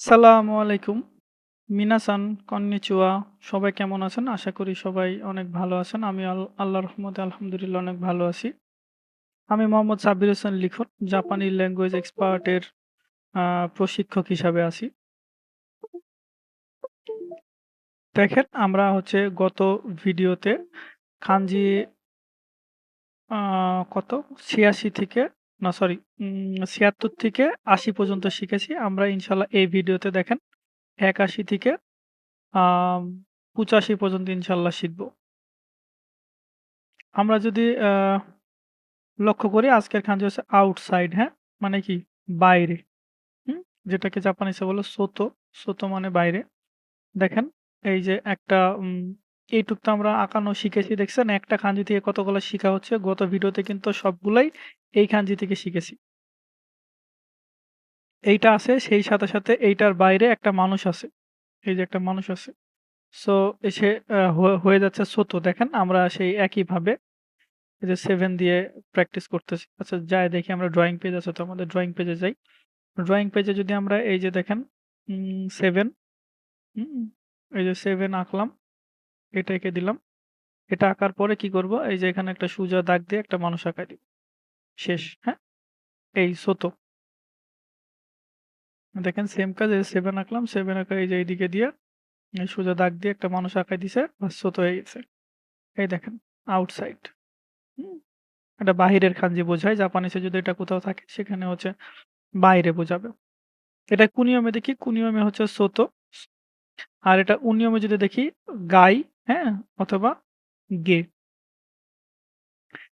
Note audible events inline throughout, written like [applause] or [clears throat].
সালামু আলাইকুম। মিনাসান, কন্নিচিওয়া। সবাই কেমন আছেন? আশা করি সবাই অনেক ভালো আছেন। আমি আল আল্লাহর রহমতে আলহামদুলিল্লাহ অনেক ভালো আছি। আমি মোহাম্মদ সাব্বির হোসেন লিখন, জাপানি ল্যাঙ্গুয়েজ এক্সপার্টের প্রশিক্ষক হিসাবে আছি। দেখেন আমরা হচ্ছে গত ভিডিওতে খানজি কত? ৮৬ থেকে না সরি উম ৭৬ থেকে ৮০ পর্যন্ত শিখেছি। আমরা ইনশাআল্লাহ এই ভিডিওতে দেখেন ৮১ থেকে ৮৫ পর্যন্ত ইনশাআল্লাহ শিখব। আমরা যদি লক্ষ্য করি আজকের খানজি হচ্ছে আউটসাইড, হ্যাঁ? মানে কি? বাইরে। হুম? যেটাকে জাপানিজে বলে সোতো। সোতো মানে বাইরে। দেখেন এই যে একটা উম এইটুক তো আমরা আঁকানো শিখেছি দেখছেন? একটা খানজি থেকে কতগুলো শিখা হচ্ছে। গত ভিডিওতে কিন্তু সবগুলাই এই খানজি থেকে শিখেছি। এইটা আছে সেই সাথে, সাথে এইটার বাইরে একটা মানুষ আছে। এই যে একটা মানুষ আছে। সো এসে হয়ে যাচ্ছে সোতো। দেখেন আমরা সেই একইভাবে এই যে সেভেন দিয়ে প্র্যাকটিস করতেছি। আচ্ছা যাই দেখি আমরা ড্রয়িং পেজ আছে তো আমাদের ড্রয়িং পেজে যাই। ড্রয়িং পেজে যদি আমরা এই যে দেখেন উম 7 হুম? এই যে সেভেন আঁকলাম। এটা এঁকে দিলাম। এটা আঁকার পরে কি করব? এই যে এখানে একটা সোজা দাগ দিয়ে একটা মানুষ আঁকায় দিব। শেষ, হ্যাঁ? এই সোতো। দেখেন সেম কাজ এই 7 আঁকলাম। 7 আঁকা এই যে এইদিকে দিয়ে এই সোজা দাগ দিয়ে একটা মানুষ আঁকায় দিছে। বাস সোতো হয়ে গেছে। এই দেখেন আউটসাইড। হুম? এটা বাহিরের খানজি বোঝায়। জাপানিজে যদি এটা কোথাও থাকে সেখানে হচ্ছে বাইরে বোঝাবে। এটা কুনিয়মে দেখি কুনিয়মে হচ্ছে সোতো। আর এটা উনিয়মে যদি দেখি গাই, হ্যাঁ? অথবা গে।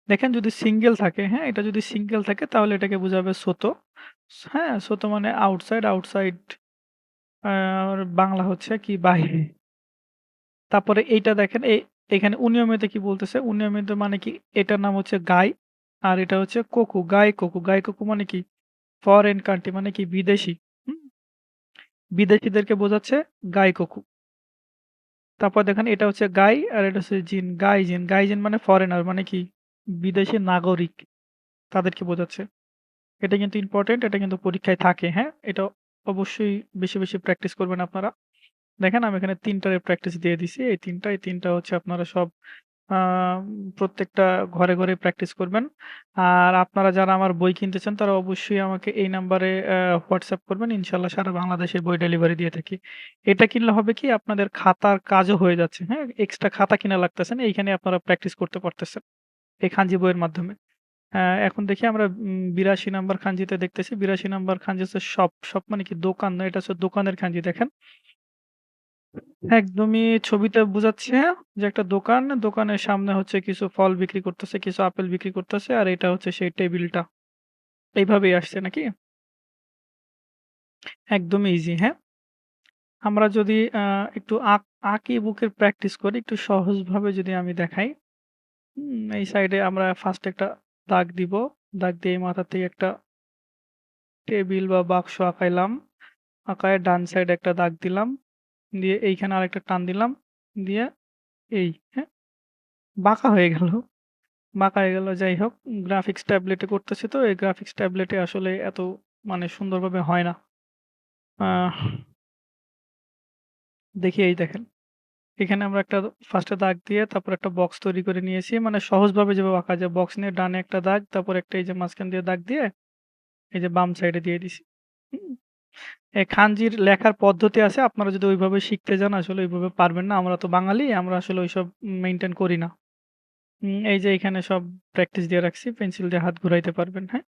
দেখেন যদি সিঙ্গেল থাকে, হ্যাঁ? এটা যদি সিঙ্গেল থাকে তাহলে এটাকে বোঝাবে সোতো। হ্যাঁ? সোতো মানে আউটসাইড, আউটসাইড আর বাংলা হচ্ছে কি বাহিরে। তারপরে এইটা দেখেন এই এখানে উনিয়মেতে কি বলতেছে? উনিয়মেতে মানে কি? এটার নাম হচ্ছে গাই। আর এটা হচ্ছে কোকু, গাই কোকু। গাই কোকু মানে কি? ফরেন কান্ট্রি মানে কি? বিদেশি? বিদেশীদেরকে বোঝাচ্ছে গাই কোকু। তারপর দেখেন এটা হচ্ছে গাই আর এটা হচ্ছে জিন, গাইজিন। গাইজিন মানে ফরেনার মানে কি? বিদেশি নাগরিক। তাদেরকে বোঝাচ্ছে। এটা কিন্তু ইম্পর্টেন্ট এটা কিন্তু পরীক্ষায় থাকে, হ্যাঁ? এটা অবশ্যই বেশি, বেশি প্র্যাকটিস করবেন আপনারা। দেখেন আমি এখানে তিনটার প্র্যাকটিস দিয়ে দিছি। এই ৩ টা এই তিনটা হচ্ছে আপনারা সব আ প্রত্যেকটা ঘরে, ঘরে প্র্যাকটিস করবেন। আর আপনারা যারা আমার বই কিনতে চান তারা অবশ্যই আমাকে এই নাম্বারে হোয়াটসঅ্যাপ করবেন। ইনশাআল্লাহ সারা বাংলাদেশে বই ডেলিভারি দিয়ে থাকি। এটা কিনলে হবে কি? আপনাদের খাতার কাজও হয়ে যাচ্ছে, হ্যাঁ? এক্সট্রা খাতা কিনা লাগতেছে না। এইখানে আপনারা প্র্যাকটিস করতে পারতেছেন। এই খানজি বইয়ের মাধ্যমে। এখন দেখি আমরা ৮২ নাম্বার খানজিতে দেখতেছি। ৮২ নাম্বার খানজি হচ্ছে শপ। শপ মানে কি? দোকান না এটা হচ্ছে দোকানের খানজি দেখেন। একদমই ছবিতে বোঝাচ্ছে যে একটা দোকান। দোকানের সামনে হচ্ছে কিছু ফল বিক্রি করতেছে, কিছু আপেল বিক্রি করতেছে। আর এটা হচ্ছে সেই টেবিলটা। এইভাবেই আসছে নাকি? একদমই ইজি, হ্যাঁ? আমরা যদি আ একটু আঁক আঁকি-বুঁকির প্র্যাকটিস করি, একটু সহজভাবে যদি আমি দেখাই। এই সাইডে আমরা ফার্স্ট একটা দাগ দিব। দাগ দিয়ে এই মাথা থেকে একটা টেবিল বা বাক্স আঁকাইলাম। আঁকায় ডান সাইডে একটা দাগ দিলাম। দিয়ে এইখানে আরেকটা টান দিলাম। দিয়ে এই, হ্যাঁ? বাঁকা হয়ে গেল। বাঁকা হয়ে গেল যাই হোক। গ্রাফিক্স ট্যাবলেটে করতেছি তো এই গ্রাফিক্স ট্যাবলেটে আসলে এত মানে সুন্দরভাবে হয় না। দেখি এই দেখেন। এখানে আমরা একটা ফার্স্টে দাগ দিয়ে তারপর একটা বক্স তৈরি করে নিয়েছি। মানে সহজভাবে যেভাবে আঁকা যায়। বক্স নিয়ে ডানে একটা দাগ, তারপর একটা এই যে মাঝখান দিয়ে দাগ দিয়ে এই যে বাম সাইডে দিয়ে দিছি। খানজির লেখার পদ্ধতি আছে। আপনারা যদি ওইভাবে শিখতে যান আসলে ওইভাবে পারবেন না। আমরা তো বাঙালি আমরা আসলে ওইসব মেইনটেইন করি না। এই যে এখানে সব প্র্যাকটিস দিয়ে রাখছি। পেন্সিল দিয়ে হাত ঘুরাইতে পারবেন, হ্যাঁ?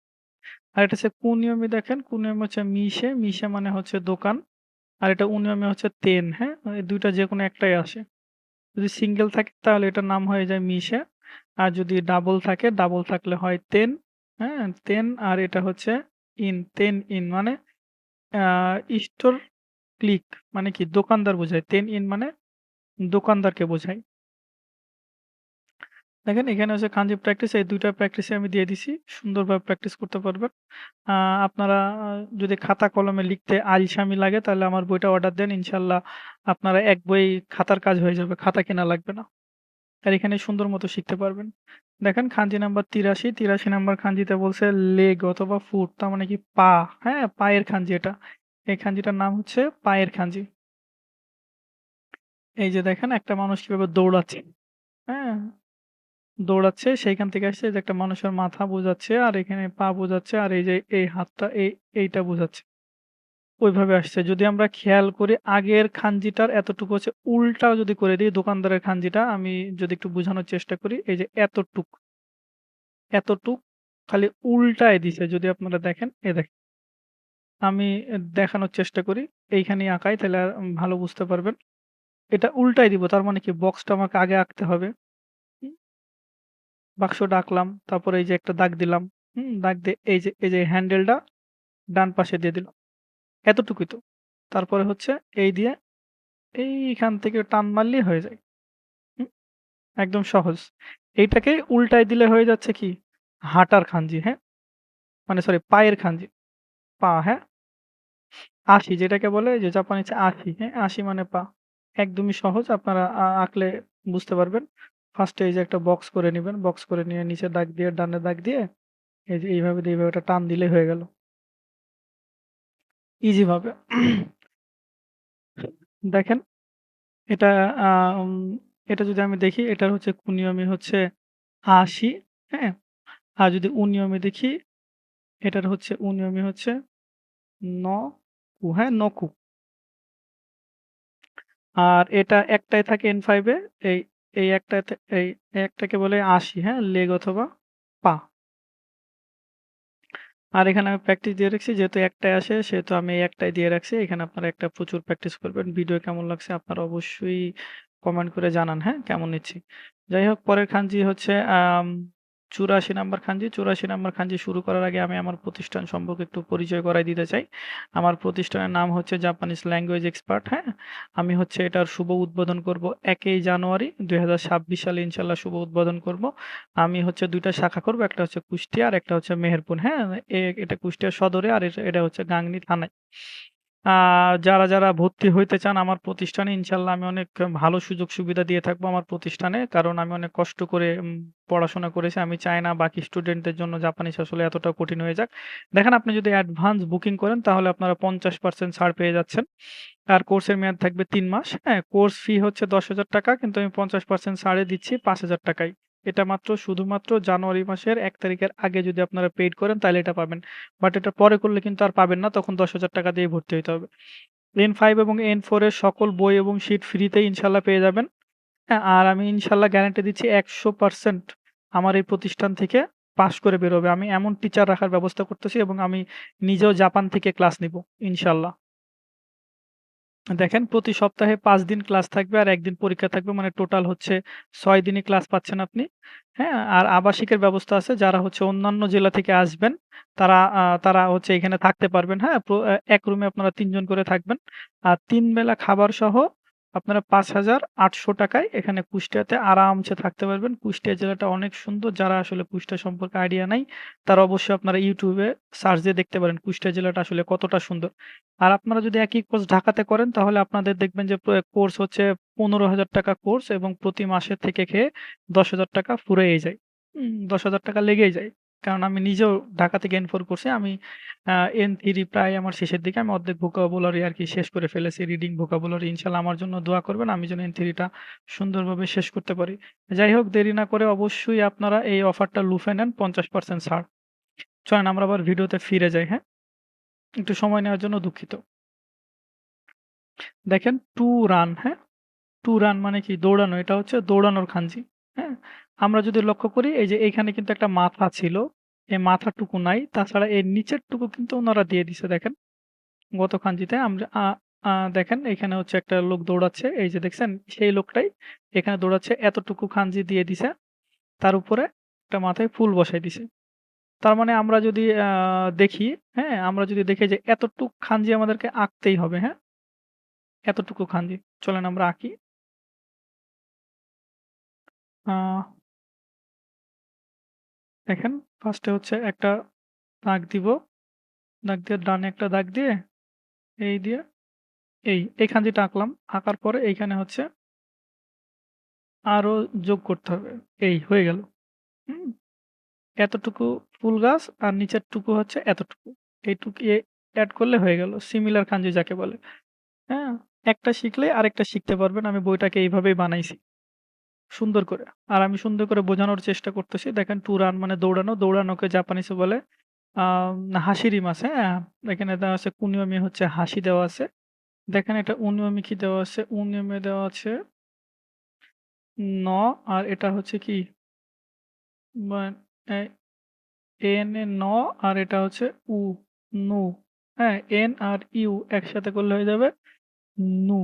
আর এটা হচ্ছে কুনিয়মি দেখেন। কুনিয়মি হচ্ছে মিশে। মিশে মানে হচ্ছে দোকান। আর এটা উনিয়মে হচ্ছে তেন, হ্যাঁ? এই ২ টা যেকোনো একটাই আসে। যদি সিঙ্গেল থাকে তাহলে এটার নাম হয়ে যায় মিশে। আর যদি ডাবল থাকে, ডাবল থাকলে হয় তেন, হ্যাঁ? তেন আর এটা হচ্ছে ইন, তেন ইন মানে আ স্টোর ক্লিক মানে কি? দোকানদার বোঝায়। তেন ইন মানে দোকানদারকে বোঝায়। দেখেন, এখানে হচ্ছে খানজি প্র্যাকটিস এই ২ টা প্র্যাকটিসই আমি দিয়ে দিছি। সুন্দরভাবে প্র্যাকটিস করতে পারবেন। আপনারা যদি খাতা কলমে লিখতে আলসামি লাগে, তাহলে আমার বইটা অর্ডার দেন। ইনশাআল্লাহ আপনারা এক বই খাতার কাজ হয়ে যাবে। খাতা কেনা লাগবে না। আর এখানে সুন্দর মতো শিখতে পারবেন। দেখেন খাঞ্জি নাম্বার ৮৩, ৮৩ নাম্বার খাঞ্জিতে বলছে লেগ অথবা ফুট তার মানে কি পা, হ্যাঁ? পায়ের খাঞ্জি এটা। এই খাঞ্জিটার নাম হচ্ছে পায়ের খাঞ্জি এই যে দেখেন একটা মানুষ কীভাবে দৌড়াচ্ছে, হ্যাঁ? দৌড়াচ্ছে সেইখান থেকে আসছে যে একটা মানুষের মাথা বোঝাচ্ছে আর এখানে পা বোঝাচ্ছে আর এই যে এই হাতটা এই এইটা বোঝাচ্ছে। ওইভাবে আসছে। যদি আমরা খেয়াল করি আগের খাঞ্জিটার এতটুকু হচ্ছে উল্টা যদি করে দিই দোকানদারের খাঞ্জিটা আমি যদি একটু বোঝানোর চেষ্টা করি এই যে এতটুক, এতটুক খালি উল্টায় দিছে যদি আপনারা দেখেন, এ দেখেন। আমি দেখানোর চেষ্টা করি। এইখানেই আঁকাই তাহলে আর ভালো বুঝতে পারবেন। এটা উল্টায় দিব তার মানে কি বক্সটা আমাকে আগে আঁকতে হবে। হুম? বাক্সটা আঁকলাম। তারপরে এই যে একটা দাগ দিলাম। হুম? দাগ দিয়ে এই যে এই যে হ্যান্ডেলটা ডান পাশে দিয়ে দিলাম। এতটুকুই তো। তারপরে হচ্ছে এই দিয়ে এইখান থেকে টান মারলেই হয়ে যায়। হুম? একদম সহজ। এইটাকে উল্টায় দিলে হয়ে যাচ্ছে কি? হাঁটার খাঞ্জি, হ্যাঁ? মানে সরি পায়ের খাঞ্জি। পা, হ্যাঁ? আশি যেটাকে বলে যে জাপানিজে আশি, হ্যাঁ? আশি মানে পা। একদমই সহজ আপনারা আঁকলে বুঝতে পারবেন। ফার্স্টে এই যে একটা বক্স করে নিবেন। বক্স করে নিয়ে নিচে দাগ দিয়ে ডানে দাগ দিয়ে এই যে এইভাবে দিয়ে এইভাবে একটা টান দিলেই হয়ে গেল। ইজি ভাবে। দেখেন এটা এটা যদি আমি দেখি এটার হচ্ছে কুনিয়মি হচ্ছে ৮০, হ্যাঁ? আর যদি উনিয়মে দেখি এটার হচ্ছে উনিয়মি হচ্ছে ন-কু, হ্যাঁ? নকু। আর এটা একটাই থাকে N5 এ এই এই একটাতে এই একটাকে বলে ৮০, হ্যাঁ? লেগ অথবা পা। আর এখানে আমি প্র্যাকটিস দিয়ে রাখছি যেহেতু একটাই আসে সেহেতু আমি একটাই দিয়ে রাখছি। এখানে আপনারা একটা প্রচুর প্র্যাকটিস করবেন। ভিডিও কেমন লাগছে আপনারা অবশ্যই কমেন্ট করে জানান, হ্যাঁ? কেমন নিচ্ছি। যাই হোক পরের খানজি হচ্ছে ৮৪ নাম্বার খাঞ্জি। ৮৪ নাম্বার খাঞ্জি শুরু করার আগে আমি আমার প্রতিষ্ঠান সম্পর্কে একটু পরিচয় করাই দিতে চাই। আমার প্রতিষ্ঠানের নাম হচ্ছে জাপানিজ ল্যাঙ্গুয়েজ এক্সপার্ট, হ্যাঁ? আমি হচ্ছে এটার শুভ উদ্বোধন করব একই জানুয়ারি ২০২৬ সালে ইনশাল্লাহ শুভ উদ্বোধন করব। আমি হচ্ছে দুইটা শাখা করব। একটা হচ্ছে কুষ্টিয়া আর একটা হচ্ছে মেহেরপুর, হ্যাঁ? এটা কুষ্টিয়া সদরে আর এটা হচ্ছে গাংনী থানায়। যারা, যারা ভর্তি হইতে চান আমার প্রতিষ্ঠানে ইনশাআল্লাহ আমি অনেক ভালো সুযোগ সুবিধা দিয়ে থাকব আমার প্রতিষ্ঠানে। কারণ আমি অনেক কষ্ট করে পড়াশোনা করেছি। আমি চাই না বাকি স্টুডেন্টদের জন্য জাপানিজ আসলে এতটা কঠিন হয়ে যাক। দেখেন আপনি যদি অ্যাডভান্স বুকিং করেন তাহলে আপনারা ৫০% ছাড় পেয়ে যাচ্ছেন। আর কোর্সের মেয়াদ থাকবে ৩ মাস, হ্যাঁ? কোর্স ফি হচ্ছে ৳১০,০০০ কিন্তু আমি ৫০% ছাড়ে দিচ্ছি ৳৫,০০০ এটা মাত্র শুধুমাত্র জানুয়ারি মাসের এক তারিখের আগে যদি আপনারা পেইড করেন তাহলে এটা পাবেন। বাট এটা পরে করলে কিন্তু আর পাবেন না। তখন দশ হাজার টাকা দিয়ে ভর্তি হইতে হবে। এন ফাইভ এবং N4 এর সকল বই এবং শিট ফ্রিতেই ইনশাল্লাহ পেয়ে যাবেন। হ্যাঁ? আর আমি ইনশাল্লাহ গ্যারান্টি দিচ্ছি ১০০% আমার এই প্রতিষ্ঠান থেকে পাস করে বেরোবে আমি এমন টিচার রাখার ব্যবস্থা করতেছি এবং আমি নিজেও জাপান থেকে ক্লাস নিব, ইনশাআল্লাহ। দেখেন প্রতি সপ্তাহে পাঁচ দিন ক্লাস থাকবে আর ১ দিন পরীক্ষা থাকবে। মানে টোটাল হচ্ছে ছয় দিনই ক্লাস পাচ্ছেন আপনি। হ্যাঁ? আর আবাসিকের ব্যবস্থা আছে। যারা হচ্ছে অন্যান্য জেলা থেকে আসবেন তারা তারা হচ্ছে এখানে থাকতে পারবেন, হ্যাঁ? এক রুমে আপনারা ৩ জন করে থাকবেন। আর তিন বেলা খাবার সহ আপনারা ৳৫,৮০০ য় এখানে কুষ্টিয়াতে আরামসে থাকতে পারবেন। কুষ্টিয়া জেলাটা অনেক সুন্দর। যারা আসলে কুষ্টিয়া সম্পর্কে আইডিয়া নাই তারা অবশ্যই আপনারা ইউটিউবে সার্চ দিয়ে দেখতে পারেন কুষ্টিয়া জেলাটা আসলে কতটা সুন্দর। আর আপনারা যদি একই কোর্স ঢাকাতে করেন তাহলে আপনাদের দেখবেন যে কোর্স হচ্ছে ৳১৫,০০০ কোর্স এবং প্রতি মাসে থেকে খেয়ে ৳১০,০০০ ফুরাইয়ে যায়। দশ হাজার টাকা লেগেই যায়। কারণ আমি নিজেও ঢাকা থেকে N4 করছি। আমি আ N3 প্রায় আমার শেষের দিকে আমি অর্ধেক ভোকাবুলারি আরকি শেষ করে ফেলেছি। রিডিং ভোকাবুলারি ইনশাআল্লাহ আমার জন্য দোয়া করবেন। আমি যেন N3 টা সুন্দরভাবে শেষ করতে পারি। যাই হোক দেরি না করে অবশ্যই আপনারা এই অফারটা লুফে নেন ৫০% ছাড়। চলেন আমরা আবার ভিডিওতে ফিরে যাই, হ্যাঁ? একটু সময় নেওয়ার জন্য দুঃখিত। দেখেন টু রান, হ্যাঁ? টু রান মানে কি? দৌড়ানো। এটা হচ্ছে দৌড়ানোর খাঞ্জি, হ্যাঁ? আমরা যদি লক্ষ্য করি এই যে এইখানে কিন্তু একটা মাথা ছিল। এই মাথাটুকু নাই। তাছাড়া এর নিচেরটুকু কিন্তু ওনারা দিয়ে দিছে দেখেন। গত খাঞ্জিতে আমরা দেখেন এখানে হচ্ছে একটা লোক দৌড়াচ্ছে। এই যে দেখছেন? সেই লোকটাই এখানে দৌড়াচ্ছে। এতটুকু খাঞ্জি দিয়ে দিছে। তার উপরে একটা মাথায় ফুল বসায় দিছে। তার মানে আমরা যদি দেখি, হ্যাঁ? আমরা যদি দেখি যে এতটুক খাঞ্জি আমাদেরকে আঁকতেই হবে, হ্যাঁ? এতটুকু খাঞ্জি। চলেন আমরা আঁকি। আ দেখেন ফার্স্টে হচ্ছে একটা দাগ দিব। দাগ দিয়ে ডানে একটা দাগ দিয়ে এই দিয়ে এই, এই খাঞ্জিটা আঁকলাম। আঁকার পরে এইখানে হচ্ছে আরও যোগ করতে হবে। এই হয়ে গেল। এতটুকু ফুল গাছ আর নিচের টুকু হচ্ছে এতটুকু। এইটুকু এড করলে হয়ে গেল। সিমিলার কাঞ্জি যাকে বলে। হ্যাঁ? একটা শিখলে আরেকটা শিখতে পারবেন। আমি বইটাকে এইভাবেই বানাইছি। সুন্দর করে। আর আমি সুন্দর করে বোঝানোর চেষ্টা করতেছি। দেখেন টু রান মানে দৌড়ানো। দৌড়ানোকে জাপানিজে বলে আম হাসিরিমাস, হ্যাঁ? এখানে দেওয়া আছে কুনিওমি হচ্ছে হাসি দেওয়া আছে। দেখেন এটা উনিওমি কি দেওয়া আছে? উনিওমে দেওয়া আছে ন আর এটা হচ্ছে কি? মান এন এ ন আর এটা হচ্ছে উ, নু। হ্যাঁ? এন আর ইউ একসাথে করলে হয়ে যাবে নু।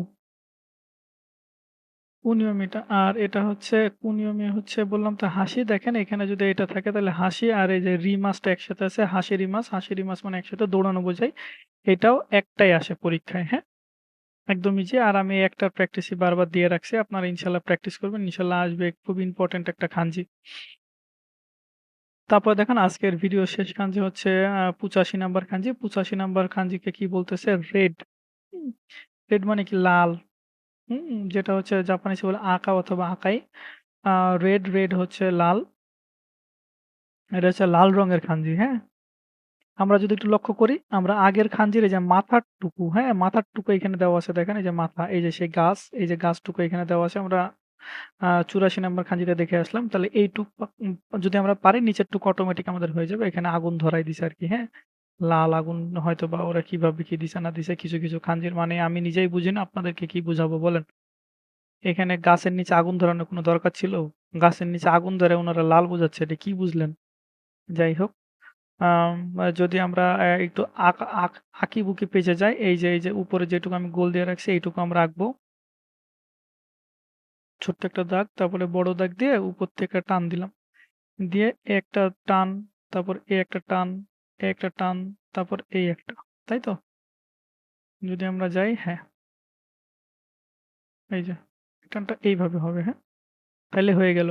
কুনিওমিটা আর এটা হচ্ছে কুনিওমি হচ্ছে বললাম তো হাসি। দেখেন এখানে যদি এটা থাকে তাহলে হাসি আর এই যে রিমাসটা একসাথে আছে হাসিরিমাস। হাসিরিমাস মানে একসাথে দৌড়ানো বোঝায়। এটাও একটাই আসে পরীক্ষায়, হ্যাঁ? একদমই যে আর আমি একটা প্র্যাকটিসই বারবার দিয়ে রাখছি। আপনারা ইনশাল্লাহ প্র্যাকটিস করবেন। ইনশাআল্লাহ আসবে খুব ইম্পোর্টেন্ট একটা খানজি। তারপর দেখেন আজকের ভিডিও শেষ খানজি হচ্ছে 85 নাম্বার খানজি। 85 নাম্বার খানজিকে কি বলতেছে? রেড। রেড মানে কি লাল। যেটা হচ্ছে জাপানিজে বলে আকা অথবা আকাই। রেড, রেড হচ্ছে লাল। এটা হচ্ছে লাল রঙের খানজি, হ্যাঁ? আমরা যদি একটু লক্ষ্য করি, আমরা আগের খানজির এই যে মাথার টুকু, হ্যাঁ? মাথার টুকু এখানে দেওয়া আছে দেখেন এই যে মাথা, এই যে সেই গাছ, এই যে গাছটুকু এখানে দেওয়া আছে। আমরা আ 84 নাম্বার খানজিতে দেখে আসলাম। তাহলে এইটুক উম যদি আমরা পারি নিচের টুকু অটোমেটিক আমাদের হয়ে যাবে। এখানে আগুন ধরাই দিছে আরকি, হ্যাঁ? লাল আগুন হয়তোবা ওরা কীভাবে কি দিছে না দিছে কিছু, কিছু খানজির মানে আমি নিজেই বুঝি না আপনাদেরকে কি বুঝাবো বলেন? এখানে গাছের নিচে আগুন ধরানোর কোনো দরকার ছিল? গাছের নিচে আগুন ধরে উনারা লাল বোঝাচ্ছে এটা কি বুঝলেন? যাই হোক, যদি আমরা একটু আক আক আঁকিবুকি পেঁচে যাই, এই যে, এই যে উপরে যেটুকু আমি গোল দিয়ে রাখছি এইটুকু আমরা আঁকবো। ছোট্ট একটা দাগ, তারপরে বড় দাগ দিয়ে উপর থেকে টান দিলাম। দিয়ে এ একটা টান, তারপর এ একটা টান, একটা টান, তারপর এই একটা। তাই তো? যদি আমরা যাই হ্যাঁ। এই যে, টানটা এইভাবে হবে, হ্যাঁ? তাহলে হয়ে গেল।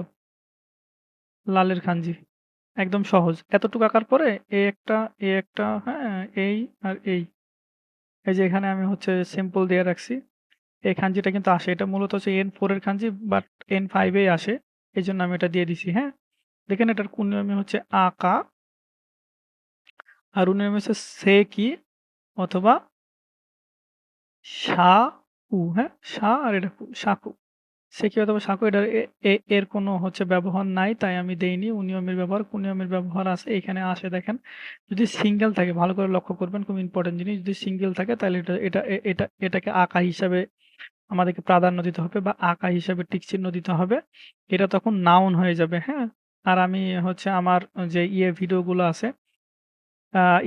লালের খানজি। একদম সহজ। এতটুকু আঁকার পরে এ একটা, এ একটা, হ্যাঁ? এই আর এই। এই যে এখানে আমি হচ্ছে সিম্পল দিয়ে রাখছি। এই খানজিটা কিন্তু আসে। এটা মূলত হচ্ছে এন ফোরের খানজি বাট N5 এই আসে। এজন্য আমি এটা দিয়ে দিছি, হ্যাঁ? দেখেন এটার কুনিওমি হচ্ছে আকা। আর উনিওমি হচ্ছে সেকি অথবা সা উ, হ্যাঁ? সা আর এটা কু, সাকু। সেকি অথবা সাকু এটার এর কোনো হচ্ছে ব্যবহার নাই তাই আমি দেইনি। উনিওমির ব্যবহার, কুনিওমির ব্যবহার আছে। এখানে আসে দেখেন। যদি সিঙ্গেল থাকে ভালো করে লক্ষ্য করবেন খুব ইম্পোর্টেন্ট জিনিস। যদি সিঙ্গেল থাকে তাহলে এটা এটা এটা এটাকে আঁকা হিসাবে আমাদেরকে প্রাধান্য দিতে হবে বা আঁকা হিসাবে টিকচিহ্ন দিতে হবে। এটা তখন নাউন হয়ে যাবে, হ্যাঁ? আর আমি হচ্ছে আমার যে ইয়ে ভিডিওগুলো আছে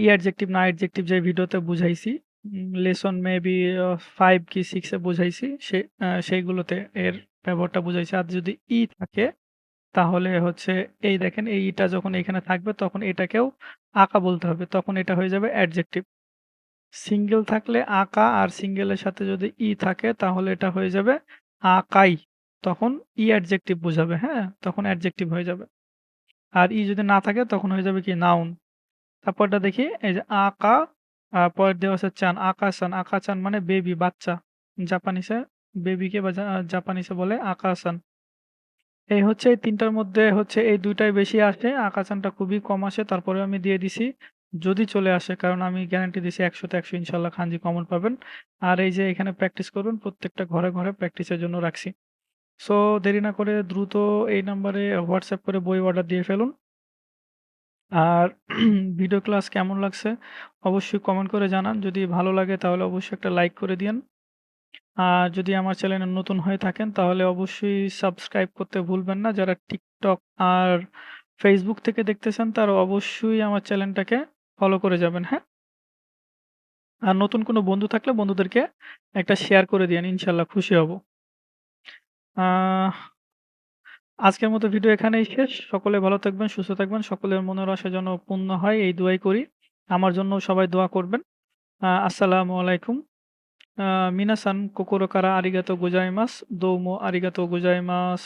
ই অ্যাডজেক্টিভ না অ্যাডজেক্টিভ যে ভিডিওতে বুঝাইছি, লেসন মেবি 5 কি 6 এ বুঝাইছি সে সেইগুলোতে এর ব্যবহারটা বুঝাইছি। আর যদি ই থাকে তাহলে হচ্ছে এই দেখেন এই ইটা যখন এখানে থাকবে তখন এটাকেও আঁকা বলতে হবে। তখন এটা হয়ে যাবে অ্যাডজেক্টিভ। সিঙ্গেল থাকলে আঁকা আর সিঙ্গেলের সাথে যদি ই থাকে তাহলে এটা হয়ে যাবে আঁকাই তখন ই অ্যাডজেক্টিভ বোঝাবে হ্যাঁ? তখন অ্যাডজেক্টিভ হয়ে যাবে। আর ই যদি না থাকে তখন হয়ে যাবে কি নাউন। তারপরটা দেখি এই যে আকা পরের দেওয়া আছে চান, আকা-সান, আকা-চান মানে বেবি বাচ্চা। জাপানিসে বেবিকে বা জাপানিসে বলে আকা-সান। এই হচ্ছে এই ৩ টার মধ্যে হচ্ছে এই ২ টাই বেশি আসে। আকা-চানটা খুবই কম আসে। তারপরেও আমি দিয়ে দিছি। যদি চলে আসে কারণ আমি গ্যারান্টি দিছি ১০০ তে ১০০ ইনশাআল্লাহ খানজি কমন পাবেন। আর এই যে এখানে প্র্যাকটিস করবেন প্রত্যেকটা ঘরে, ঘরে প্র্যাকটিসের জন্য রাখছি। সো দেরি না করে দ্রুত এই নাম্বারে হোয়াটসঅ্যাপ করে বই অর্ডার দিয়ে ফেলুন। আর [clears throat] ভিডিও ক্লাস কেমন লাগছে অবশ্যই কমেন্ট করে জানান। যদি ভালো লাগে তাহলে অবশ্যই একটা লাইক করে দিয়েন। আর যদি আমার চ্যানেলে নতুন হয়ে থাকেন তাহলে অবশ্যই সাবস্ক্রাইব করতে ভুলবেন না। যারা TikTok আর Facebook থেকে দেখতেছেন তারা অবশ্যই আমার চ্যানেলটাকে ফলো করে যাবেন, হ্যাঁ? আর নতুন কোনো বন্ধু থাকলে বন্ধুদেরকে একটা শেয়ার করে দিয়েন। ইনশাআল্লাহ খুশি হব। আহ আজকের মতো ভিডিও এখানেই শেষ। সকলে ভালো থাকবেন, সুস্থ থাকবেন। সকলের মনের আশা যেন পূর্ণ হয় এই দোয়াই করি। আমার জন্য সবাই দোয়া করবেন। আসসালামু আলাইকুম। মিনাসান কোকোরো কারা আরিগাতো গোজাইমাস। দৌমো আরিগাতো গোজাইমাস।